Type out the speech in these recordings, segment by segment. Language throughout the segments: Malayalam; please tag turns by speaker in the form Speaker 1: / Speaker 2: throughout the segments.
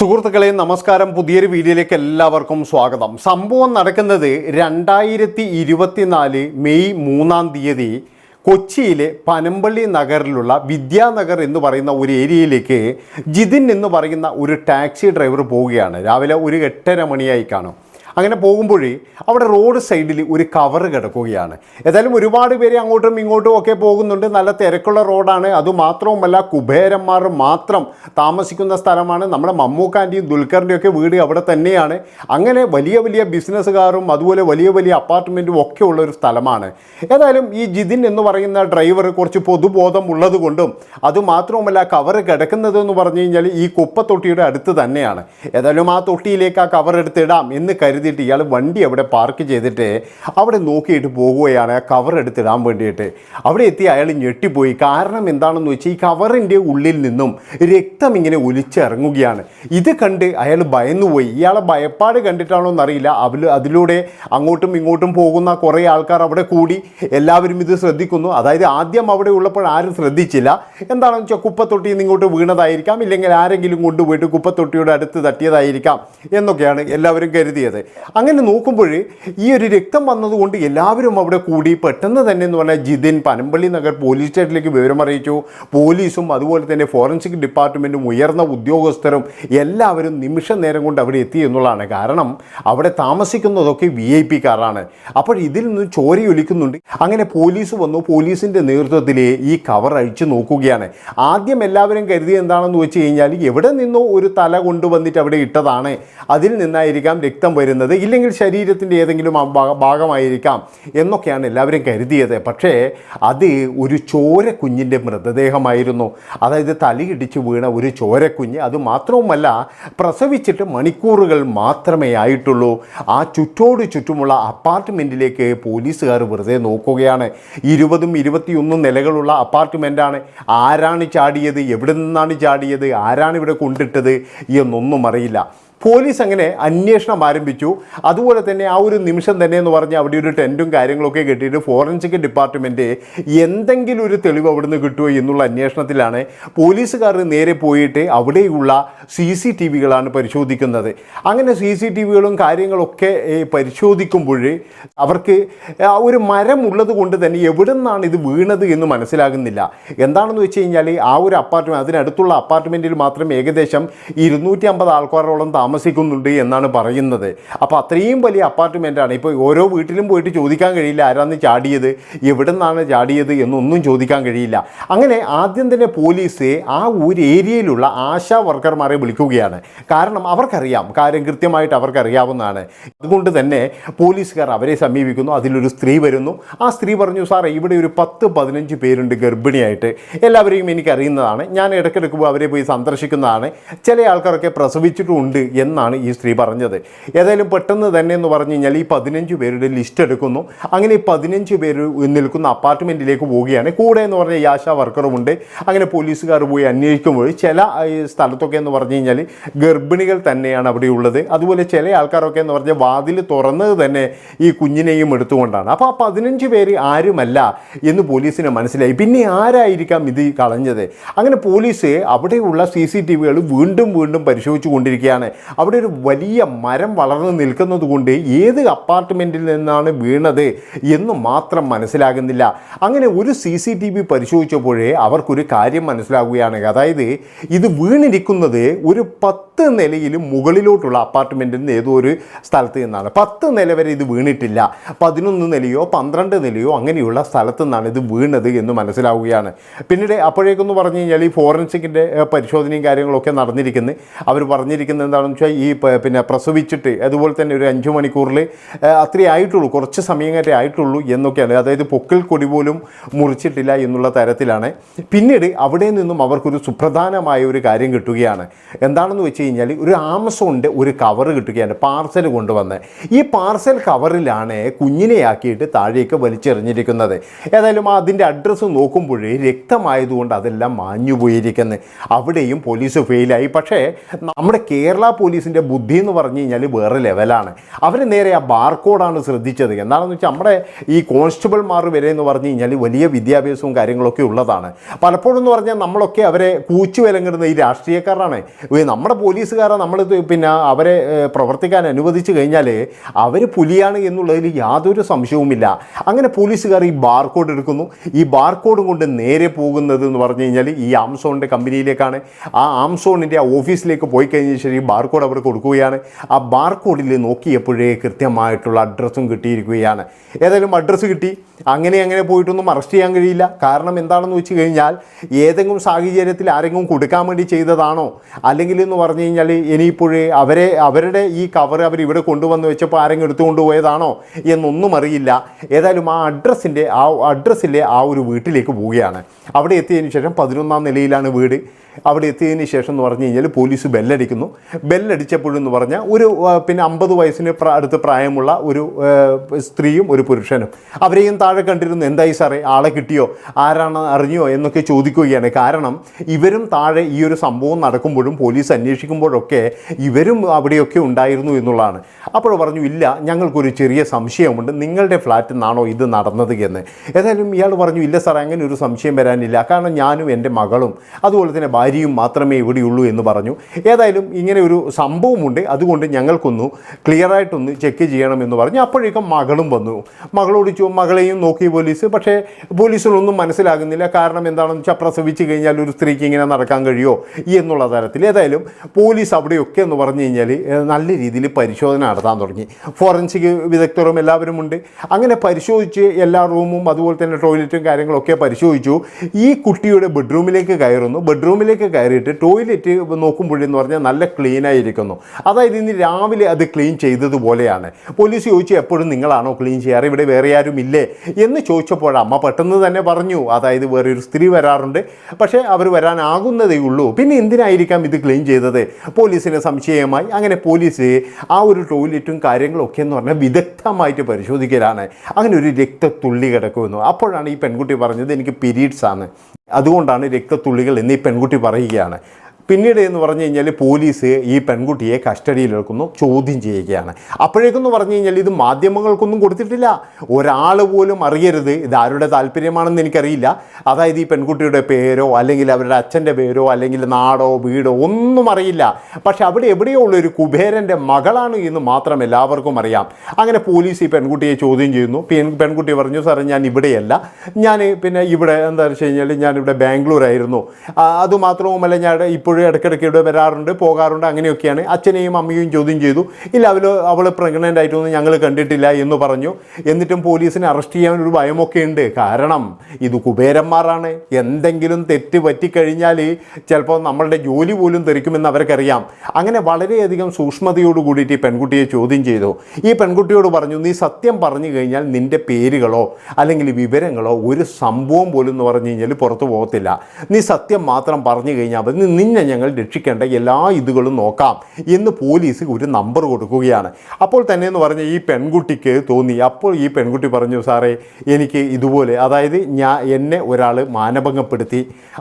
Speaker 1: സുഹൃത്തുക്കളെ നമസ്കാരം. പുതിയൊരു വീഡിയോയിലേക്ക് എല്ലാവർക്കും സ്വാഗതം. സംഭവം നടക്കുന്നത് രണ്ടായിരത്തി ഇരുപത്തിനാല് മെയ് മൂന്നാം തീയതി കൊച്ചിയിലെ പനമ്പള്ളി നഗറിലുള്ള വിദ്യാനഗർ എന്ന് പറയുന്ന ഒരു ഏരിയയിലേക്ക് ജിതിൻ എന്ന് പറയുന്ന ഒരു ടാക്സി ഡ്രൈവർ പോവുകയാണ്. രാവിലെ ഒരു എട്ടര മണിയായി കാണും. അങ്ങനെ പോകുമ്പോഴേ അവിടെ റോഡ് സൈഡിൽ ഒരു കവർ കിടക്കുകയാണ്. ഏതായാലും ഒരുപാട് പേര് അങ്ങോട്ടും ഇങ്ങോട്ടും ഒക്കെ പോകുന്നുണ്ട്. നല്ല തിരക്കുള്ള റോഡാണ്. അതുമാത്രവുമല്ല കുബേരന്മാർ മാത്രം താമസിക്കുന്ന സ്ഥലമാണ്. നമ്മുടെ മമ്മൂക്കാന്റെയും ദുൽഖറിന്റെയും ഒക്കെ വീട് അവിടെ തന്നെയാണ്. അങ്ങനെ വലിയ വലിയ ബിസിനസ്സുകാരും അതുപോലെ വലിയ വലിയ അപ്പാർട്ട്മെന്റും ഒക്കെ ഉള്ള ഒരു സ്ഥലമാണ്. ഏതായാലും ഈ ജിതിൻ എന്ന് പറയുന്ന ഡ്രൈവർ കുറച്ച് പൊതുബോധം ഉള്ളതുകൊണ്ടും അതുമാത്രവുമല്ല കവർ കിടക്കുന്നത് എന്ന് പറഞ്ഞു കഴിഞ്ഞാൽ ഈ കുപ്പത്തൊട്ടിയുടെ അടുത്ത് തന്നെയാണ്. ഏതായാലും ആ തൊട്ടിയിലേക്ക് ആ കവർ എടുത്തിടാം എന്ന് കരുതിയിട്ട് ഇയാൾ വണ്ടി അവിടെ പാർക്ക് ചെയ്തിട്ട് അവിടെ നോക്കിയിട്ട് പോകുകയാണ് ആ കവർ എടുത്തിടാൻ വേണ്ടിയിട്ട്. അവിടെ എത്തി അയാൾ ഞെട്ടിപ്പോയി. കാരണം എന്താണെന്ന് വെച്ചാൽ ഈ കവറിന്റെ ഉള്ളിൽ നിന്നും രക്തം ഇങ്ങനെ ഒലിച്ചിറങ്ങുകയാണ്. ഇത് കണ്ട് അയാൾ ഭയന്നുപോയി. ഇയാളെ ഭയപ്പാട് കണ്ടിട്ടാണോ എന്നറിയില്ല. അവൽ അതിലൂടെ അങ്ങോട്ടും ഇങ്ങോട്ടും പോകുന്ന കുറേ ആൾക്കാർ അവിടെ കൂടി എല്ലാവരും ഇത് ശ്രദ്ധിക്കുന്നു. അതായത് ആദ്യം അവിടെ ഉള്ളപ്പോൾ ആരും ശ്രദ്ധിച്ചില്ല. എന്താണെന്ന് വെച്ചാൽ കുപ്പത്തൊട്ടിയിൽ നിന്ന് ഇങ്ങോട്ട് വീണതായിരിക്കാം. ഇല്ലെങ്കിൽ ആരെങ്കിലും കൊണ്ടുപോയിട്ട് കുപ്പത്തൊട്ടിയുടെ അടുത്ത് തട്ടിയതായിരിക്കാം എന്നൊക്കെയാണ് എല്ലാവരും കരുതിയത്. അങ്ങനെ നോക്കുമ്പോൾ ഈ ഒരു രക്തം വന്നതുകൊണ്ട് എല്ലാവരും അവിടെ കൂടി പെട്ടെന്ന് തന്നെ എന്ന് പറഞ്ഞാൽ ജിതിൻ പനമ്പള്ളി നഗർ പോലീസ് സ്റ്റേഷനിലേക്ക് വിവരം അറിയിച്ചു. പോലീസും അതുപോലെ തന്നെ ഫോറൻസിക് ഡിപ്പാർട്ട്മെന്റും ഉയർന്ന ഉദ്യോഗസ്ഥരും എല്ലാവരും നിമിഷ നേരം കൊണ്ട് അവിടെ എത്തി എന്നുള്ളതാണ്. കാരണം അവിടെ താമസിക്കുന്നതൊക്കെ വി ഐ പി കാറാണ് അപ്പോൾ ഇതിൽ നിന്ന് ചോരയൊലിക്കുന്നുണ്ട് അങ്ങനെ പോലീസ് വന്നു. പോലീസിന്റെ നേതൃത്വത്തിൽ ഈ കവർ അഴിച്ചു നോക്കുകയാണ്. ആദ്യം എല്ലാവരും കരുതി എന്താണെന്ന് വെച്ച് കഴിഞ്ഞാൽ എവിടെ നിന്നോ ഒരു തല കൊണ്ടുവന്നിട്ട് അവിടെ ഇട്ടതാണ്. അതിൽ നിന്നായിരിക്കാം രക്തം വരുന്നത്. ഇല്ലെങ്കിൽ ശരീരത്തിന്റെ ഏതെങ്കിലും ഭാഗമായിരിക്കാം എന്നൊക്കെയാണ് എല്ലാവരും കരുതിയത്. പക്ഷേ അത് ഒരു ചോരക്കുഞ്ഞിന്റെ മൃതദേഹമായിരുന്നു. അതായത് തലയിടിച്ച് വീണ ഒരു ചോരക്കുഞ്ഞ്. അത് മാത്രവുമല്ല പ്രസവിച്ചിട്ട് മണിക്കൂറുകൾ മാത്രമേ ആയിട്ടുള്ളൂ. ആ ചുറ്റോട് ചുറ്റുമുള്ള അപ്പാർട്ട്മെന്റിലേക്ക് പോലീസുകാർ വെറുതെ നോക്കുകയാണ്. ഇരുപതും ഇരുപത്തിയൊന്നും നിലകളുള്ള അപ്പാർട്ട്മെന്റാണ്. ആരാണ് ചാടിയത്? എവിടെ നിന്നാണ് ചാടിയത്? ആരാണ് ഇവിടെ കൊണ്ടിട്ടത്? എന്നൊന്നും അറിയില്ല. പോലീസ് അങ്ങനെ അന്വേഷണം ആരംഭിച്ചു. അതുപോലെ തന്നെ ആ ഒരു നിമിഷം തന്നെ എന്ന് പറഞ്ഞാൽ അവിടെ ഒരു ടെന്റും കാര്യങ്ങളൊക്കെ കെട്ടിയിട്ട് ഫോറൻസിക് ഡിപ്പാർട്ട്മെന്റ് എന്തെങ്കിലും ഒരു തെളിവ് അവിടുന്ന് കിട്ടുമോ എന്നുള്ള അന്വേഷണത്തിലാണ് പോലീസുകാർ നേരെ പോയിട്ട് അവിടെയുള്ള സി സി ടി വികളാണ് പരിശോധിക്കുന്നത്. അങ്ങനെ സി സി ടി വികളും കാര്യങ്ങളൊക്കെ പരിശോധിക്കുമ്പോൾ അവർക്ക് ഒരു മരം ഉള്ളത് കൊണ്ട് തന്നെ എവിടെ നിന്നാണ് ഇത് വീണത് എന്ന് മനസ്സിലാകുന്നില്ല. എന്താണെന്ന് വെച്ച് കഴിഞ്ഞാൽ ആ ഒരു അപ്പാർട്ട്മെന്റ് അതിനടുത്തുള്ള അപ്പാർട്ട്മെന്റിൽ മാത്രം ഏകദേശം ഇരുന്നൂറ്റി അമ്പത് ആൾക്കാരോളം താമസിക്കുന്നുണ്ട് എന്നാണ് പറയുന്നത്. അപ്പോൾ അത്രയും വലിയ അപ്പാർട്ട്മെന്റാണ് ഇപ്പോൾ ഓരോ വീട്ടിലും പോയിട്ട് ചോദിക്കാൻ കഴിയില്ല ആരാന്ന് ചാടിയത് എവിടെ നിന്നാണ് ചാടിയത് എന്നൊന്നും ചോദിക്കാൻ കഴിയില്ല. അങ്ങനെ ആദ്യം തന്നെ പോലീസ് ആ ഒരു ഏരിയയിലുള്ള ആശാ വർക്കർമാരെ വിളിക്കുകയാണ്. കാരണം അവർക്കറിയാം കാര്യം കൃത്യമായിട്ട് അവർക്കറിയാവുന്നതാണ്. അതുകൊണ്ട് തന്നെ പോലീസുകാർ അവരെ സമീപിക്കുന്നു അതിലൊരു സ്ത്രീ വരുന്നു. ആ സ്ത്രീ പറഞ്ഞു സാറേ ഇവിടെ ഒരു പത്ത് പതിനഞ്ച് പേരുണ്ട് ഗർഭിണിയായിട്ട്. എല്ലാവരെയും എനിക്കറിയുന്നതാണ്. ഞാൻ ഇടയ്ക്കിടയ്ക്ക് അവരെ പോയി സന്ദർശിക്കുന്നതാണ്. ചില ആൾക്കാരൊക്കെ പ്രസവിച്ചിട്ടുമുണ്ട് എന്നാണ് ഈ സ്ത്രീ പറഞ്ഞത്. ഏതായാലും പെട്ടെന്ന് തന്നെ എന്ന് പറഞ്ഞു കഴിഞ്ഞാൽ ഈ പതിനഞ്ച് പേരുടെ ലിസ്റ്റ് എടുക്കുന്നു. അങ്ങനെ ഈ പതിനഞ്ച് പേര് നിൽക്കുന്ന അപ്പാർട്ട്മെന്റിലേക്ക് പോവുകയാണ്. കൂടെ എന്ന് പറഞ്ഞാൽ ഈ ആശാ വർക്കറുമുണ്ട് അങ്ങനെ പോലീസുകാർ പോയി അന്വേഷിക്കുമ്പോൾ ചില സ്ഥലത്തൊക്കെ എന്ന് പറഞ്ഞു കഴിഞ്ഞാൽ ഗർഭിണികൾ തന്നെയാണ് അവിടെ ഉള്ളത്. അതുപോലെ ചില ആൾക്കാരൊക്കെ എന്ന് പറഞ്ഞാൽ വാതിൽ തുറന്നത് തന്നെ ഈ കുഞ്ഞിനെയും എടുത്തുകൊണ്ടാണ്. അപ്പോൾ ആ പതിനഞ്ച് പേര് ആരുമല്ല എന്ന് പോലീസിന് മനസ്സിലായി. പിന്നെ ആരായിരിക്കാം ഇത് കളഞ്ഞത്? അങ്ങനെ പോലീസ് അവിടെയുള്ള സി സി ടി വികൾ വീണ്ടും വീണ്ടും പരിശോധിച്ചു കൊണ്ടിരിക്കുകയാണ്. അവിടെ ഒരു വലിയ മരം വളർന്നു നിൽക്കുന്നത് കൊണ്ട് ഏത് അപ്പാർട്ട്മെന്റിൽ നിന്നാണ് വീണത് എന്ന് മാത്രം മനസ്സിലാകുന്നില്ല. അങ്ങനെ ഒരു സി സി ടി വി പരിശോധിച്ചപ്പോഴേ അവർക്കൊരു കാര്യം മനസ്സിലാവുകയാണ്. അതായത് ഇത് വീണിരിക്കുന്നത് ഒരു പത്ത് നിലയിൽ മുകളിലോട്ടുള്ള അപ്പാർട്ട്മെന്റിൽ നിന്ന് ഏതോ ഒരു സ്ഥലത്ത് നിന്നാണ്. പത്ത് നില വരെ ഇത് വീണിട്ടില്ല. പതിനൊന്ന് നിലയോ പന്ത്രണ്ട് നിലയോ അങ്ങനെയുള്ള സ്ഥലത്തു നിന്നാണ് ഇത് വീണത് എന്ന് മനസ്സിലാവുകയാണ്. പിന്നീട് അപ്പോഴേക്കൊന്ന് പറഞ്ഞു കഴിഞ്ഞാൽ ഈ ഫോറൻസിക്കിന്റെ പരിശോധനയും കാര്യങ്ങളൊക്കെ നടന്നിരിക്കുന്നത് അവർ പറഞ്ഞിരിക്കുന്നത് എന്താണെന്ന് വെച്ചാൽ ഈ പിന്നെ പ്രസവിച്ചിട്ട് അതുപോലെ തന്നെ ഒരു അഞ്ച് മണിക്കൂറിൽ അത്രേ ആയിട്ടുള്ളൂ കുറച്ച് സമയം വരെ ആയിട്ടുള്ളൂ എന്നൊക്കെയാണ്. അതായത് പൊക്കിൽ കൊടി പോലും മുറിച്ചിട്ടില്ല എന്നുള്ള തരത്തിലാണ്. പിന്നീട് അവിടെ നിന്നും അവർക്കൊരു സുപ്രധാനമായ ഒരു കാര്യം കിട്ടുകയാണ്. എന്താണെന്ന് വെച്ച് കഴിഞ്ഞാൽ ഒരു ആമസോണിന്റെ ഒരു കവർ കിട്ടുകയാണ് പാർസൽ കൊണ്ടുവന്ന്. ഈ പാർസൽ കവറിലാണ് കുഞ്ഞിനെയാക്കിയിട്ട് താഴേക്ക് വലിച്ചെറിഞ്ഞിരിക്കുന്നത്. ഏതായാലും അതിന്റെ അഡ്രസ്സ് നോക്കുമ്പോൾ രക്തമായതുകൊണ്ട് അതെല്ലാം മാഞ്ഞു പോയിരിക്കുന്നത് അവിടെയും പോലീസ് ഫെയിലായി. പക്ഷേ നമ്മുടെ കേരള പോലീസ് പോലീസിന്റെ ബുദ്ധി എന്ന് പറഞ്ഞു കഴിഞ്ഞാൽ വേറെ ലെവലാണ്. അവർ നേരെ ആ ബാർകോഡാണ് ശ്രദ്ധിച്ചത്. എന്താണെന്ന് വെച്ചാൽ നമ്മുടെ ഈ കോൺസ്റ്റബിൾമാർ വരെ എന്ന് പറഞ്ഞു കഴിഞ്ഞാൽ വലിയ വിദ്യാഭ്യാസവും കാര്യങ്ങളൊക്കെ ഉള്ളതാണ്. പലപ്പോഴും എന്ന് പറഞ്ഞാൽ നമ്മളൊക്കെ അവരെ കൂച്ചു വിലങ്ങിടുന്ന ഈ രാഷ്ട്രീയക്കാരാണ് നമ്മുടെ പോലീസുകാരെ നമ്മൾ പിന്നെ അവരെ പ്രവർത്തിക്കാൻ അനുവദിച്ചു കഴിഞ്ഞാൽ അവർ പുലിയാണ് എന്നുള്ളതിൽ യാതൊരു സംശയവുമില്ല. അങ്ങനെ പോലീസുകാർ ഈ ബാർകോഡ് എടുക്കുന്നു. ഈ ബാർകോഡും കൊണ്ട് നേരെ പോകുന്നത് എന്ന് പറഞ്ഞു കഴിഞ്ഞാൽ ഈ ആംസോണിന്റെ കമ്പനിയിലേക്കാണ്. ആ ആംസോണിന്റെ ആ ഓഫീസിലേക്ക് പോയി കഴിഞ്ഞ ശേഷം ഈ ബാർകോഡ് അവർ കൊടുക്കുകയാണ്. ആ ബാർകോഡിൽ നോക്കിയപ്പോഴേ കൃത്യമായിട്ടുള്ള അഡ്രസ്സും കിട്ടിയിരിക്കുകയാണ്. ഏതായാലും അഡ്രസ്സ് കിട്ടി. അങ്ങനെ അങ്ങനെ പോയിട്ടൊന്നും അറസ്റ്റ് ചെയ്യാൻ കഴിയില്ല. കാരണം എന്താണെന്ന് വെച്ച് കഴിഞ്ഞാൽ ഏതെങ്കിലും സാഹചര്യത്തിൽ ആരെങ്കിലും കൊടുക്കാൻ വേണ്ടി ചെയ്തതാണോ? അല്ലെങ്കിൽ എന്ന് പറഞ്ഞു കഴിഞ്ഞാൽ ഇനിയിപ്പോഴേ അവരെ അവരുടെ ഈ കവർ അവർ ഇവിടെ കൊണ്ടുവന്ന് വെച്ചപ്പോൾ ആരെങ്കിലും എടുത്തുകൊണ്ട് പോയതാണോ എന്നൊന്നും അറിയില്ല. ഏതായാലും ആ അഡ്രസ്സിന്റെ ആ അഡ്രസ്സിലെ ആ ഒരു വീട്ടിലേക്ക് പോവുകയാണ്. അവിടെ എത്തിയതിന് ശേഷം പതിനൊന്നാം നിലയിലാണ് വീട്. അവിടെ എത്തിയതിന് ശേഷം എന്ന് പറഞ്ഞു കഴിഞ്ഞാൽ പോലീസ് ബെല്ലടിക്കുന്നു. ബെല്ലടിച്ചപ്പോഴെന്ന് പറഞ്ഞാൽ ഒരു പിന്നെ അമ്പത് വയസ്സിന് അടുത്ത് പ്രായമുള്ള ഒരു സ്ത്രീയും ഒരു പുരുഷനും. അവരെയും താഴെ കണ്ടിരുന്നു എന്തായി സാറേ ആളെ കിട്ടിയോ? ആരാണ് അറിഞ്ഞോ? എന്നൊക്കെ ചോദിക്കുകയാണ്. കാരണം ഇവരും താഴെ ഈ ഒരു സംഭവം നടക്കുമ്പോഴും പോലീസ് അന്വേഷിക്കുമ്പോഴൊക്കെ ഇവരും അവിടെയൊക്കെ ഉണ്ടായിരുന്നു എന്നുള്ളതാണ്. അപ്പോൾ പറഞ്ഞു ഇല്ല ഞങ്ങൾക്കൊരു ചെറിയ സംശയമുണ്ട്. നിങ്ങളുടെ ഫ്ലാറ്റിൽ നിന്നാണോ ഇത് നടന്നത് എന്ന്? ഏതായാലും ഇയാൾ പറഞ്ഞു ഇല്ല സാറേ അങ്ങനെ ഒരു സംശയം വരാനില്ല. കാരണം ഞാനും എന്റെ മകളും അതുപോലെ തന്നെ ഭാര്യയും മാത്രമേ ഇവിടെയുള്ളൂ എന്ന് പറഞ്ഞു. ഏതായാലും ഇങ്ങനെ ഒരു സംഭവമുണ്ട്. അതുകൊണ്ട് ഞങ്ങൾക്കൊന്ന് ക്ലിയറായിട്ടൊന്ന് ചെക്ക് ചെയ്യണമെന്ന് പറഞ്ഞു. അപ്പോഴേക്കും മകളും വന്നു. മകളോട് ചോ മകളെയും നോക്കി പോലീസ്. പക്ഷേ പോലീസിനൊന്നും മനസ്സിലാകുന്നില്ല. കാരണം എന്താണെന്ന് വെച്ചാൽ പ്രസവിച്ച് കഴിഞ്ഞാൽ ഒരു സ്ത്രീക്ക് ഇങ്ങനെ നടക്കാൻ കഴിയുമോ എന്നുള്ള തരത്തിൽ. ഏതായാലും പോലീസ് അവിടെയൊക്കെ എന്ന് പറഞ്ഞു കഴിഞ്ഞാൽ നല്ല രീതിയിൽ പരിശോധന നടത്താൻ തുടങ്ങി. ഫോറൻസിക് വിദഗ്ധരും എല്ലാവരും ഉണ്ട് അങ്ങനെ പരിശോധിച്ച് എല്ലാ റൂമും അതുപോലെ തന്നെ ടോയ്ലറ്റും കാര്യങ്ങളൊക്കെ പരിശോധിച്ചു. ഈ കുട്ടിയുടെ ബെഡ്റൂമിലേക്ക് കയറുന്നു. ബെഡ്റൂമിലേക്ക് കയറിയിട്ട് ടോയ്ലറ്റ് നോക്കുമ്പോഴെന്ന് പറഞ്ഞാൽ നല്ല ക്ലീനായിരിക്കുന്നു അതായത് ഇന്ന് രാവിലെ അത് ക്ലീൻ ചെയ്തതുപോലെയാണ്. പോലീസ് ചോദിച്ചു എപ്പോഴും നിങ്ങളാണോ ക്ലീൻ ചെയ്യാറ് ഇവിടെ വേറെ ആരും ഇല്ലേ? എന്ന് ചോദിച്ചപ്പോൾ അമ്മ പെട്ടെന്ന് തന്നെ പറഞ്ഞു. അതായത് വേറെ ഒരു സ്ത്രീ വരാറുണ്ട്. പക്ഷേ അവർ വരാനാകുന്നതേ ഉള്ളൂ. പിന്നെ എന്തിനായിരിക്കാം ഇത് ക്ലീൻ ചെയ്തത്? പോലീസിന് സംശയമായി. അങ്ങനെ പോലീസ് ആ ഒരു ടോയ്ലറ്റും കാര്യങ്ങളൊക്കെ എന്ന് പറഞ്ഞാൽ വിദഗ്ധമായിട്ട് പരിശോധിക്കലാണ്. അങ്ങനെ ഒരു രക്തത്തുള്ളി കിടക്കുമെന്ന് അപ്പോഴാണ് ഈ പെൺകുട്ടി പറഞ്ഞത് എനിക്ക് പീരീഡ്സ് ആണ്. അതുകൊണ്ടാണ് രക്തത്തുള്ളികൾ എന്ന് ഈ പെൺകുട്ടി പറയുകയാണ്. പിന്നീട് എന്ന് പറഞ്ഞു കഴിഞ്ഞാൽ പോലീസ് ഈ പെൺകുട്ടിയെ കസ്റ്റഡിയിലെടുക്കുന്നു ചോദ്യം ചെയ്യുകയാണ്. അപ്പോഴേക്കെന്ന് പറഞ്ഞു കഴിഞ്ഞാൽ ഇത് മാധ്യമങ്ങൾക്കൊന്നും കൊടുത്തിട്ടില്ല. ഒരാൾ പോലും അറിയരുത്. ഇത് ആരുടെ താല്പര്യമാണെന്ന് എനിക്കറിയില്ല. അതായത് ഈ പെൺകുട്ടിയുടെ പേരോ അല്ലെങ്കിൽ അവരുടെ അച്ഛന്റെ പേരോ അല്ലെങ്കിൽ നാടോ വീടോ ഒന്നും അറിയില്ല. പക്ഷെ അവിടെ എവിടെയോ ഉള്ള ഒരു കുബേരന്റെ മകളാണ് എന്ന് മാത്രം എല്ലാവർക്കും അറിയാം. അങ്ങനെ പോലീസ് ഈ പെൺകുട്ടിയെ ചോദ്യം ചെയ്യുന്നു. പെൺകുട്ടി പറഞ്ഞു സാറേ ഞാൻ ഇവിടെയല്ല. ഞാൻ പിന്നെ ഇവിടെ എന്താ വെച്ച് കഴിഞ്ഞാൽ ഞാനിവിടെ ബാംഗ്ലൂർ ആയിരുന്നു അതുമാത്രവുമല്ല ഞാൻ ഇപ്പോഴും ഇടയ്ക്കിടയ്ക്ക് ഇവിടെ വരാറുണ്ട് പോകാറുണ്ട് അങ്ങനെയൊക്കെയാണ്. അച്ഛനെയും അമ്മയും ചോദ്യം ചെയ്തു. ഇല്ല അവൾ അവൾ പ്രഗ്നന്റ് ആയിട്ടൊന്നും ഞങ്ങൾ കണ്ടിട്ടില്ല എന്ന് പറഞ്ഞു. എന്നിട്ടും പോലീസിനെ അറസ്റ്റ് ചെയ്യാൻ ഒരു ഭയമൊക്കെ ഉണ്ട്. കാരണം ഇത് കുബേരന്മാരാണ്. എന്തെങ്കിലും തെറ്റ് പറ്റിക്കഴിഞ്ഞാൽ ചിലപ്പോൾ നമ്മളുടെ ജോലി പോലും തെറിക്കുമെന്ന് അവർക്കറിയാം. അങ്ങനെ വളരെയധികം സൂക്ഷ്മതയോട് കൂടിയിട്ട് ഈ പെൺകുട്ടിയെ ചോദ്യം ചെയ്തു. ഈ പെൺകുട്ടിയോട് പറഞ്ഞു നീ സത്യം പറഞ്ഞു കഴിഞ്ഞാൽ നിന്റെ പേരുകളോ അല്ലെങ്കിൽ വിവരങ്ങളോ ഒരു സംഭവം പോലും എന്ന് പറഞ്ഞു കഴിഞ്ഞാൽ പുറത്തു പോകത്തില്ല. നീ സത്യം മാത്രം പറഞ്ഞു കഴിഞ്ഞാൽ മതി. നിന്നെ ഞങ്ങൾ രക്ഷിക്കേണ്ട എല്ലാ ഇതുകളും നോക്കാം എന്ന് പോലീസ് ഒരു നമ്പർ കൊടുക്കുകയാണ്. അപ്പോൾ തന്നെ എന്ന് പറഞ്ഞ ഈ പെൺകുട്ടിക്ക് തോന്നി. അപ്പോൾ ഈ പെൺകുട്ടി പറഞ്ഞു സാറേ എനിക്ക് ഇതുപോലെ അതായത് ഞാൻ എന്നെ ഒരാൾ മാനഭംഗപ്പെടുത്തി.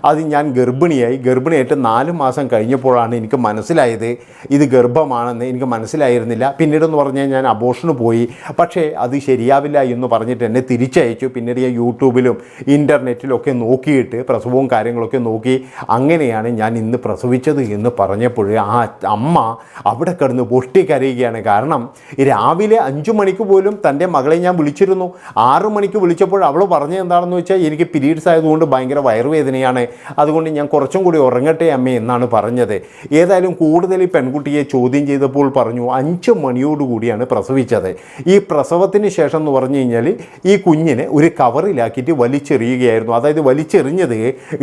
Speaker 1: അത് ഞാൻ ഗർഭിണിയായി. ഗർഭിണിയായിട്ട് നാല് മാസം കഴിഞ്ഞപ്പോഴാണ് എനിക്ക് മനസ്സിലായത് ഇത് ഗർഭമാണെന്ന്. എനിക്ക് മനസ്സിലായിരുന്നില്ല. പിന്നീടെന്ന് പറഞ്ഞാൽ ഞാൻ അബോഷന് പോയി. പക്ഷേ അത് ശരിയാവില്ല എന്ന് പറഞ്ഞിട്ട് എന്നെ തിരിച്ചയച്ചു. പിന്നീട് ഞാൻ യൂട്യൂബിലും ഇന്റർനെറ്റിലൊക്കെ നോക്കിയിട്ട് പ്രസവവും കാര്യങ്ങളൊക്കെ നോക്കി അങ്ങനെയാണ് ഞാൻ ഇന്ന് പ്രസവിച്ചത് എന്ന് പറഞ്ഞപ്പോഴേ ആ അമ്മ അവിടെ കിടന്ന് പൊട്ടിക്കരയുകയാണ്. കാരണം രാവിലെ അഞ്ചു മണിക്ക് പോലും തന്റെ മകളെ ഞാൻ വിളിച്ചിരുന്നു. ആറ് മണിക്ക് വിളിച്ചപ്പോൾ അവൾ പറഞ്ഞത് എന്താണെന്ന് വെച്ചാൽ എനിക്ക് പീരീഡ്സ് ആയതുകൊണ്ട് ഭയങ്കര വയറുവേദനയാണ്. അതുകൊണ്ട് ഞാൻ കുറച്ചും കൂടി ഉറങ്ങട്ടെ അമ്മ എന്നാണ് പറഞ്ഞത്. ഏതായാലും കൂടുതൽ പെൺകുട്ടിയെ ചോദ്യം ചെയ്തപ്പോൾ പറഞ്ഞു അഞ്ച് മണിയോടുകൂടിയാണ് പ്രസവിച്ചത്. ഈ പ്രസവത്തിന് ശേഷം എന്ന് പറഞ്ഞു കഴിഞ്ഞാൽ ഈ കുഞ്ഞിനെ ഒരു കവറിലാക്കിയിട്ട് വലിച്ചെറിയുകയായിരുന്നു. അതായത് വലിച്ചെറിഞ്ഞത്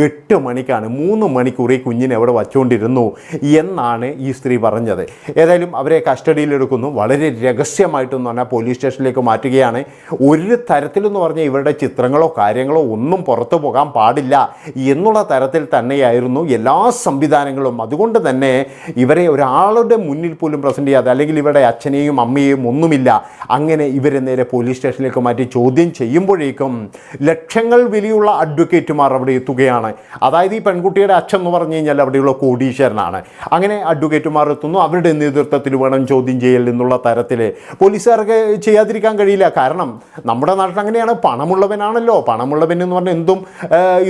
Speaker 1: എട്ട് മണിക്കാണ്. മൂന്ന് മണിക്കൂർ ഈ കുഞ്ഞിനെ അവിടെ വച്ചുകൊണ്ടിരുന്നു എന്നാണ് ഈ സ്ത്രീ പറഞ്ഞത്. ഏതായാലും അവരെ കസ്റ്റഡിയിലെടുക്കുന്നു. വളരെ രഹസ്യമായിട്ടെന്ന് പറഞ്ഞാൽ പോലീസ് സ്റ്റേഷനിലേക്ക് മാറ്റുകയാണ്. ഒരു തരത്തിലെന്ന് പറഞ്ഞാൽ ഇവരുടെ ചിത്രങ്ങളോ കാര്യങ്ങളോ ഒന്നും പുറത്തു പോകാൻ പാടില്ല എന്നുള്ള തരത്തിൽ തന്നെയായിരുന്നു എല്ലാ സംവിധാനങ്ങളും. അതുകൊണ്ട് തന്നെ ഇവരെ ഒരാളുടെ മുന്നിൽ പോലും പ്രസന്റ് ചെയ്യാതെ അല്ലെങ്കിൽ ഇവരുടെ അച്ഛനെയും അമ്മയെയും ഒന്നുമില്ല. അങ്ങനെ ഇവരെ നേരെ പോലീസ് സ്റ്റേഷനിലേക്ക് മാറ്റി ചോദ്യം ചെയ്യുമ്പോഴേക്കും ലക്ഷങ്ങൾ വിലയുള്ള അഡ്വക്കേറ്റുമാർ അവിടെ എത്തുകയാണ്. അതായത് ഈ പെൺകുട്ടിയുടെ അച്ഛൻ എന്ന് പറഞ്ഞു കഴിഞ്ഞാൽ അവിടെയുള്ള വലിയുള്ള കോടീശ്വരനാണ്. അങ്ങനെ അഡ്വക്കേറ്റുമാർ എത്തുന്നു. അവരുടെ നേതൃത്വത്തിൽ വേണം ചോദ്യം ചെയ്യൽ എന്നുള്ള തരത്തിൽ. പോലീസുകാർക്ക് ചെയ്യാതിരിക്കാൻ കഴിയില്ല. കാരണം നമ്മുടെ നാട്ടിൽ അങ്ങനെയാണ്. പണമുള്ളവനാണല്ലോ. പണമുള്ളവൻ എന്ന് പറഞ്ഞാൽ എന്തും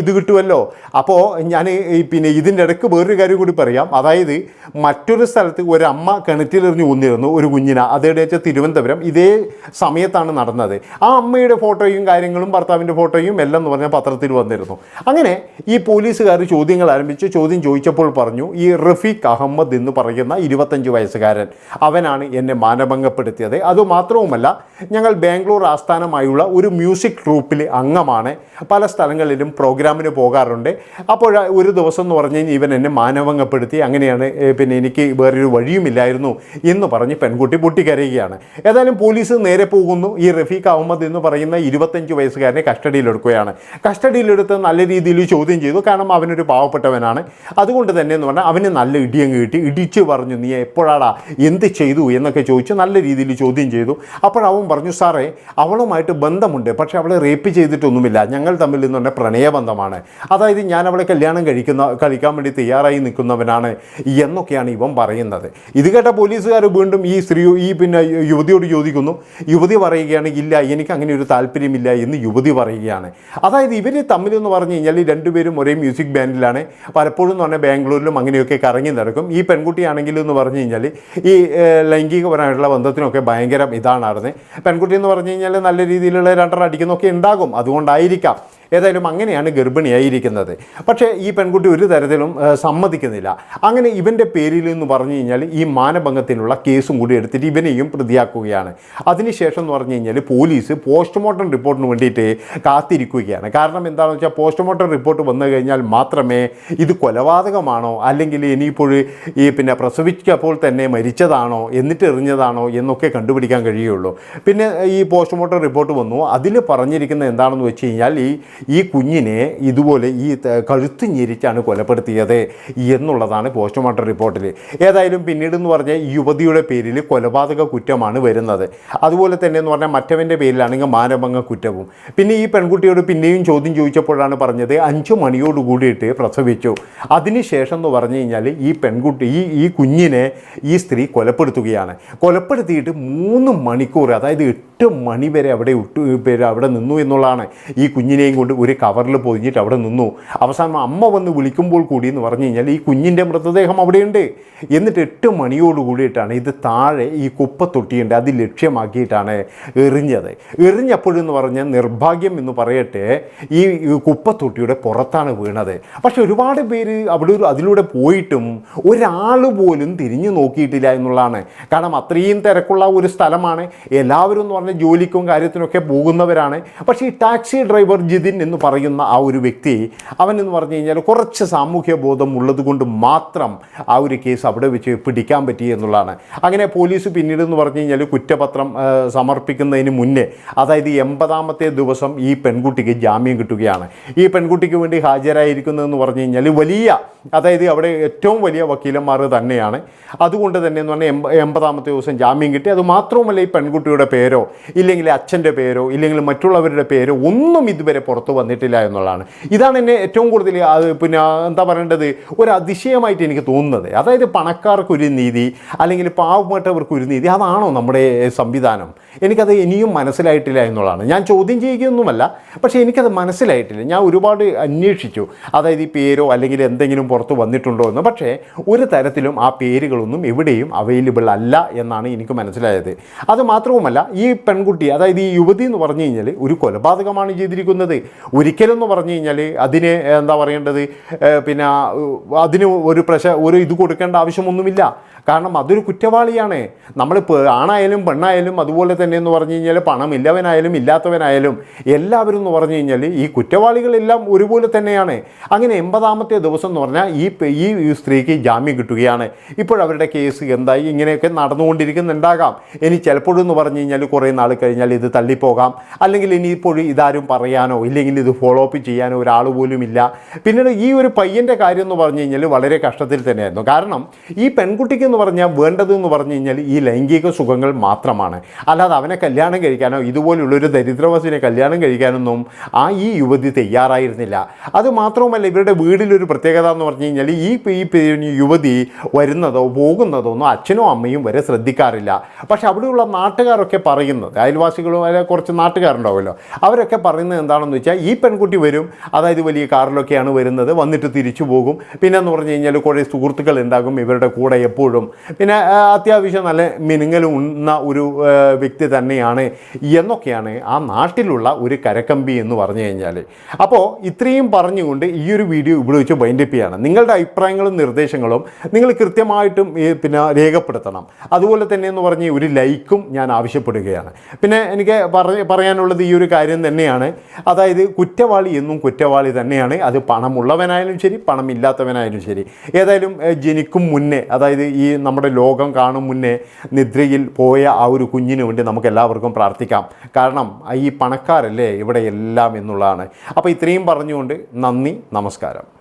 Speaker 1: ഇത് കിട്ടുമല്ലോ അപ്പോൾ ഞാൻ പിന്നെ ഇതിന്റെ ഇടയ്ക്ക് വേറൊരു കാര്യം കൂടി പറയാം. അതായത് മറ്റൊരു സ്ഥലത്ത് ഒരമ്മ കിണറ്റിലെറിഞ്ഞ് ഊന്നിരുന്നു ഒരു കുഞ്ഞിനെ. അതേടെ വെച്ചാൽ തിരുവനന്തപുരം. ഇതേ സമയത്താണ് നടന്നത്. ആ അമ്മയുടെ ഫോട്ടോയും കാര്യങ്ങളും ഭർത്താവിന്റെ ഫോട്ടോയും എല്ലാം എന്ന് പറഞ്ഞാൽ പത്രത്തിൽ വന്നിരുന്നു. അങ്ങനെ ഈ പോലീസുകാർ ചോദ്യങ്ങൾ ആരംഭിച്ച് ചോദ്യം ചോദിച്ചപ്പോൾ പറഞ്ഞു ഈ റഫീഖ് അഹമ്മദ് എന്ന് പറയുന്ന ഇരുപത്തഞ്ച് വയസ്സുകാരൻ അവനാണ് എന്നെ മാനഭംഗപ്പെടുത്തിയത്. അതുമാത്രവുമല്ല ഞങ്ങൾ ബാംഗ്ലൂർ ആസ്ഥാനമായുള്ള ഒരു മ്യൂസിക് ട്രൂപ്പിൽ അംഗമാണ്. പല സ്ഥലങ്ങളിലും പ്രോഗ്രാമിന് പോകാറുണ്ട്. അപ്പോൾ ഒരു ദിവസം എന്ന് പറഞ്ഞു കഴിഞ്ഞാൽ ഇവൻ എന്നെ മാനഭംഗപ്പെടുത്തി അങ്ങനെയാണ് പിന്നെ എനിക്ക് വേറൊരു വഴിയുമില്ലായിരുന്നു എന്ന് പറഞ്ഞ് പെൺകുട്ടി പൊട്ടിക്കരയുകയാണ്. ഏതായാലും പോലീസ് നേരെ പോകുന്നു. ഈ റഫീഖ് അഹമ്മദ് എന്ന് പറയുന്ന ഇരുപത്തഞ്ച് വയസ്സുകാരനെ കസ്റ്റഡിയിലെടുക്കുകയാണ്. കസ്റ്റഡിയിലെടുത്ത് നല്ല രീതിയിൽ ചോദ്യം ചെയ്തു. കാരണം അവനൊരു പാവപ്പെട്ടവനാണ്. അതുകൊണ്ട് തന്നെ എന്ന് പറഞ്ഞാൽ അവന് നല്ല ഇടിയങ്ങ് കിട്ടി. ഇടിച്ച് പറഞ്ഞു നീ എപ്പോഴാടാ എന്ത് ചെയ്തു? എന്നൊക്കെ ചോദിച്ച് നല്ല രീതിയിൽ ചോദ്യം ചെയ്തു. അപ്പോഴവൻ പറഞ്ഞു സാറേ അവളുമായിട്ട് ബന്ധമുണ്ട്. പക്ഷേ അവളെ റേപ്പ് ചെയ്തിട്ടൊന്നുമില്ല. ഞങ്ങൾ തമ്മിൽ എന്ന് പറഞ്ഞാൽ പ്രണയബന്ധമാണ്. അതായത് ഞാൻ അവളെ കല്യാണം കഴിക്കുന്ന കഴിക്കാൻ വേണ്ടി തയ്യാറായി നിൽക്കുന്നവനാണ് എന്നൊക്കെയാണ് ഇവൻ പറയുന്നത്. ഇത് കേട്ട പോലീസുകാർ വീണ്ടും ഈ സ്ത്രീ ഈ പിന്നെ യുവതിയോട് ചോദിക്കുന്നു. യുവതി പറയുകയാണ് ഇല്ല എനിക്ക് അങ്ങനെ ഒരു താല്പര്യമില്ല എന്ന് യുവതി പറയുകയാണ്. അതായത് ഇവർ തമ്മിലെന്ന് പറഞ്ഞു കഴിഞ്ഞാൽ രണ്ടുപേരും ഒരേ മ്യൂസിക് ബാൻഡിലാണ്. പലപ്പോഴും എന്ന് പറഞ്ഞാൽ ബാംഗ്ലൂരിലും അങ്ങനെയൊക്കെ കറങ്ങി നടക്കും. ഈ പെൺകുട്ടിയാണെങ്കിൽ എന്ന് പറഞ്ഞു കഴിഞ്ഞാൽ ഈ ലൈംഗികപരമായിട്ടുള്ള ബന്ധത്തിനൊക്കെ ഭയങ്കര ഇതാണായിരുന്നത് പെൺകുട്ടി എന്ന് പറഞ്ഞു കഴിഞ്ഞാൽ നല്ല രീതിയിലുള്ള രണ്ടെണ്ണം അടിക്കുന്നൊക്കെ ഉണ്ടാകും. അതുകൊണ്ടായിരിക്കാം ഏതായാലും അങ്ങനെയാണ് ഗർഭിണിയായിരിക്കുന്നത്. പക്ഷേ ഈ പെൺകുട്ടി ഒരു തരത്തിലും സമ്മതിക്കുന്നില്ല. അങ്ങനെ ഇവന്റെ പേരിൽ എന്ന് പറഞ്ഞു കഴിഞ്ഞാൽ ഈ മാനഭംഗത്തിനുള്ള കേസും കൂടി എടുത്തിട്ട് ഇവനെയും പ്രതിയാക്കുകയാണ്. അതിനുശേഷം എന്ന് പറഞ്ഞു കഴിഞ്ഞാൽ പോലീസ് പോസ്റ്റ്മോർട്ടം റിപ്പോർട്ടിന് വേണ്ടിയിട്ട് കാത്തിരിക്കുകയാണ്. കാരണം എന്താണെന്ന് വെച്ചാൽ പോസ്റ്റ്മോർട്ടം റിപ്പോർട്ട് വന്നു കഴിഞ്ഞാൽ മാത്രമേ ഇത് കൊലപാതകമാണോ അല്ലെങ്കിൽ ഇനിയിപ്പോൾ ഈ പിന്നെ പ്രസവിച്ചപ്പോൾ തന്നെ മരിച്ചതാണോ എന്നിട്ട് എറിഞ്ഞതാണോ എന്നൊക്കെ കണ്ടുപിടിക്കാൻ കഴിയുള്ളൂ. പിന്നെ ഈ പോസ്റ്റ്മോർട്ടം റിപ്പോർട്ട് വന്നു. അതിൽ പറഞ്ഞിരിക്കുന്നത് എന്താണെന്ന് വെച്ച് കഴിഞ്ഞാൽ ഈ ഈ കുഞ്ഞിനെ ഇതുപോലെ ഈ കഴുത്ത് ഞെരിച്ചാണ് കൊലപ്പെടുത്തിയത് എന്നുള്ളതാണ് പോസ്റ്റ്മോർട്ടം റിപ്പോർട്ടിൽ. ഏതായാലും പിന്നീട് എന്ന് പറഞ്ഞാൽ യുവതിയുടെ പേരിൽ കൊലപാതക കുറ്റമാണ് വരുന്നത്. അതുപോലെ തന്നെ എന്ന് പറഞ്ഞാൽ മറ്റവന്റെ പേരിലാണെങ്കിൽ മാനഭംഗ കുറ്റവും. പിന്നെ ഈ പെൺകുട്ടിയോട് പിന്നെയും ചോദ്യം ചോദിച്ചപ്പോഴാണ് പറഞ്ഞത് അഞ്ചു മണിയോട് കൂടിയിട്ട് പ്രസവിച്ചു. അതിനുശേഷം എന്ന് പറഞ്ഞു കഴിഞ്ഞാൽ ഈ പെൺകുട്ടി ഈ ഈ കുഞ്ഞിനെ ഈ സ്ത്രീ കൊലപ്പെടുത്തുകയാണ്. കൊലപ്പെടുത്തിയിട്ട് മൂന്ന് മണിക്കൂർ അതായത് മണി വരെ അവിടെ പേര് അവിടെ നിന്നു എന്നുള്ളതാണ്. ഈ കുഞ്ഞിനെയും കൊണ്ട് ഒരു കവറിൽ പൊതിഞ്ഞിട്ട് അവിടെ നിന്നു. അവസാനം അമ്മ വന്ന് വിളിക്കുമ്പോൾ കൂടി എന്ന് പറഞ്ഞു കഴിഞ്ഞാൽ ഈ കുഞ്ഞിന്റെ മൃതദേഹം അവിടെയുണ്ട്. എന്നിട്ട് എട്ട് മണിയോട് കൂടിയിട്ടാണ് ഇത് താഴെ ഈ കുപ്പത്തൊട്ടിയുണ്ട്. അത് ലക്ഷ്യമാക്കിയിട്ടാണ് എറിഞ്ഞത്. എറിഞ്ഞപ്പോഴെന്ന് പറഞ്ഞാൽ നിർഭാഗ്യം എന്ന് പറയട്ടെ ഈ കുപ്പത്തൊട്ടിയുടെ പുറത്താണ് വീണത്. പക്ഷെ ഒരുപാട് പേര് അവിടെ ഒരു അതിലൂടെ പോയിട്ടും ഒരാൾ പോലും തിരിഞ്ഞു നോക്കിയിട്ടില്ല എന്നുള്ളതാണ്. കാരണം അത്രയും തിരക്കുള്ള ഒരു സ്ഥലമാണ്. എല്ലാവരും എന്ന് പറഞ്ഞാൽ ജോലിക്കും കാര്യത്തിനൊക്കെ പോകുന്നവരാണ്. പക്ഷേ ഈ ടാക്സി ഡ്രൈവർ ജിതിൻ എന്ന് പറയുന്ന ആ ഒരു വ്യക്തി അവൻ എന്ന് പറഞ്ഞു കഴിഞ്ഞാൽ കുറച്ച് സാമൂഹ്യ ബോധം ഉള്ളതുകൊണ്ട് മാത്രം ആ ഒരു കേസ് അവിടെ വെച്ച് പിടിക്കാൻ പറ്റി എന്നുള്ളതാണ്. അങ്ങനെ പോലീസ് പിന്നീട് എന്ന് പറഞ്ഞു കഴിഞ്ഞാൽ കുറ്റപത്രം സമർപ്പിക്കുന്നതിന് മുന്നേ അതായത് എൺപതാമത്തെ ദിവസം ഈ പെൺകുട്ടിക്ക് ജാമ്യം കിട്ടുകയാണ്. ഈ പെൺകുട്ടിക്ക് വേണ്ടി ഹാജരായിരിക്കുന്നതെന്ന് പറഞ്ഞു കഴിഞ്ഞാൽ വലിയ അതായത് അവിടെ ഏറ്റവും വലിയ വക്കീലന്മാർ തന്നെയാണ്. അതുകൊണ്ട് തന്നെ എന്ന് പറഞ്ഞാൽ എൺപ എൺപതാമത്തെ ദിവസം ജാമ്യം കിട്ടി. അത് മാത്രവുമല്ല ഈ പെൺകുട്ടിയുടെ പേരോ ഇല്ലെങ്കിൽ അച്ഛന്റെ പേരോ ഇല്ലെങ്കിൽ മറ്റുള്ളവരുടെ പേരോ ഒന്നും ഇതുവരെ പുറത്തു വന്നിട്ടില്ല എന്നുള്ളതാണ്. ഇതാണ് എന്നെ ഏറ്റവും കൂടുതൽ അത് പിന്നെ എന്താ പറയേണ്ടത്? ഒരു അതിശയമായിട്ട് എനിക്ക് തോന്നുന്നത്. അതായത് പണക്കാർക്കൊരു നീതി അല്ലെങ്കിൽ പാവപ്പെട്ടവർക്കൊരു നീതി അതാണോ നമ്മുടെ സംവിധാനം? എനിക്കത് ഇനിയും മനസ്സിലായിട്ടില്ല എന്നുള്ളതാണ്. ഞാൻ ചോദ്യം ചെയ്യുകയൊന്നുമല്ല പക്ഷേ എനിക്കത് മനസ്സിലായിട്ടില്ല. ഞാൻ ഒരുപാട് അന്വേഷിച്ചു. അതായത് ഈ പേരോ അല്ലെങ്കിൽ എന്തെങ്കിലും പുറത്ത് വന്നിട്ടുണ്ടോ എന്ന്. പക്ഷേ ഒരു തരത്തിലും ആ പേരുകളൊന്നും എവിടെയും അവൈലബിൾ അല്ല എന്നാണ് എനിക്ക് മനസ്സിലായത്. അത് മാത്രവുമല്ല ഈ പെൺകുട്ടി അതായത് ഈ യുവതി എന്ന് പറഞ്ഞു കഴിഞ്ഞാൽ ഒരു കൊലപാതകമാണ് ചെയ്തിരിക്കുന്നത്. ഒരിക്കലും എന്ന് പറഞ്ഞു കഴിഞ്ഞാൽ അതിന് എന്താ പറയേണ്ടത്? പിന്നെ അതിന് ഒരു പ്രശ ഒരു ഇത് കൊടുക്കേണ്ട ആവശ്യമൊന്നുമില്ല. കാരണം അതൊരു കുറ്റവാളിയാണ്. നമ്മൾ ആണായാലും പെണ്ണായാലും അതുപോലെ തന്നെ എന്ന് പറഞ്ഞു കഴിഞ്ഞാൽ പണമില്ലവനായാലും ഇല്ലാത്തവനായാലും എല്ലാവരും എന്ന് പറഞ്ഞു കഴിഞ്ഞാൽ ഈ കുറ്റവാളികളെല്ലാം ഒരുപോലെ തന്നെയാണ്. അങ്ങനെ എൺപതാമത്തെ ദിവസം എന്ന് പറഞ്ഞാൽ ഈ ഈ സ്ത്രീക്ക് ജാമ്യം കിട്ടുകയാണ്. ഇപ്പോഴവരുടെ കേസ് എന്തായി? ഇങ്ങനെയൊക്കെ നടന്നുകൊണ്ടിരിക്കുന്നുണ്ടാകാം. ഇനി ചിലപ്പോഴെന്ന് പറഞ്ഞു കഴിഞ്ഞാൽ കുറേ നാൾ കഴിഞ്ഞാൽ ഇത് തള്ളിപ്പോകാം. അല്ലെങ്കിൽ ഇനിയിപ്പോൾ ഇതാരും പറയാനോ ഇല്ലെങ്കിൽ ഇത് ഫോളോ അപ്പ് ചെയ്യാനോ ഒരാൾ പോലും ഇല്ല. പിന്നീട് ഈ ഒരു പയ്യന്റെ കാര്യം എന്ന് പറഞ്ഞു കഴിഞ്ഞാൽ വളരെ കഷ്ടത്തിൽ തന്നെയായിരുന്നു. കാരണം ഈ പെൺകുട്ടിക്ക് എന്ന് പറഞ്ഞാൽ വേണ്ടത് എന്ന് പറഞ്ഞു കഴിഞ്ഞാൽ ഈ ലൈംഗിക സുഖങ്ങൾ മാത്രമാണ്. അല്ലാതെ അവനെ കല്യാണം കഴിക്കാനോ ഇതുപോലുള്ളൊരു ദരിദ്രവസിനെ കല്യാണം കഴിക്കാനൊന്നും ആ ഈ യുവതി തയ്യാറായിരുന്നില്ല. അത് മാത്രവുമല്ല ഇവരുടെ വീടിലൊരു പ്രത്യേകത എന്ന് പറഞ്ഞു കഴിഞ്ഞാൽ ഈ ഈ യുവതി വരുന്നതോ പോകുന്നതോ ഒന്നും അച്ഛനോ അമ്മയും വരെ ശ്രദ്ധിക്കാറില്ല. പക്ഷെ അവിടെയുള്ള നാട്ടുകാരൊക്കെ പറയുന്നത് അയൽവാസികളും അല്ലെ കുറച്ച് നാട്ടുകാരുണ്ടാവുമല്ലോ. അവരൊക്കെ പറയുന്നത് എന്താണെന്ന് വെച്ചാൽ ഈ പെൺകുട്ടി വരും. അതായത് വലിയ കാറിലൊക്കെയാണ് വരുന്നത്. വന്നിട്ട് തിരിച്ചു പോകും. പിന്നെ എന്ന് പറഞ്ഞു കഴിഞ്ഞാൽ കുറേ സുഹൃത്തുക്കൾ ഉണ്ടാകും ഇവരുടെ കൂടെ എപ്പോഴും. പിന്നെ അത്യാവശ്യം നല്ല മിനുങ്ങലും ഉന്ന ഒരു വ്യക്തി തന്നെയാണ് എന്നൊക്കെയാണ് ആ നാട്ടിലുള്ള ഒരു കരക്കമ്പി എന്ന് പറഞ്ഞു കഴിഞ്ഞാൽ അപ്പോൾ ഇത്രയും പറഞ്ഞുകൊണ്ട് ഈ ഒരു വീഡിയോ ഇവിടെ വെച്ച് ബൈൻഡപ്പ് ചെയ്യാണ്. നിങ്ങളുടെ അഭിപ്രായങ്ങളും നിർദ്ദേശങ്ങളും നിങ്ങൾ കൃത്യമായിട്ടും പിന്നെ രേഖപ്പെടുത്തണം. അതുപോലെ തന്നെ എന്ന് പറഞ്ഞ് ഒരു ലൈക്കും ഞാൻ ആവശ്യപ്പെടുകയാണ്. പിന്നെ എനിക്ക് പറഞ്ഞ് പറയാനുള്ളത് ഈ ഒരു കാര്യം തന്നെയാണ്. അതായത് കുറ്റവാളി എന്നും കുറ്റവാളി തന്നെയാണ്. അത് പണമുള്ളവനായാലും ശരി പണമില്ലാത്തവനായാലും ശരി. ഏതായാലും ജനിക്കും മുന്നേ അതായത് ഈ നമ്മുടെ ലോകം കാണും മുന്നേ നിദ്രയിൽ പോയ ആ ഒരു കുഞ്ഞിന് വേണ്ടി നമുക്ക് എല്ലാവർക്കും പ്രാർത്ഥിക്കാം. കാരണം ഈ പണക്കാരല്ലേ ഇവിടെ എല്ലാം എന്നുള്ളതാണ്. അപ്പോൾ ഇത്രയും പറഞ്ഞുകൊണ്ട് നന്ദി നമസ്കാരം.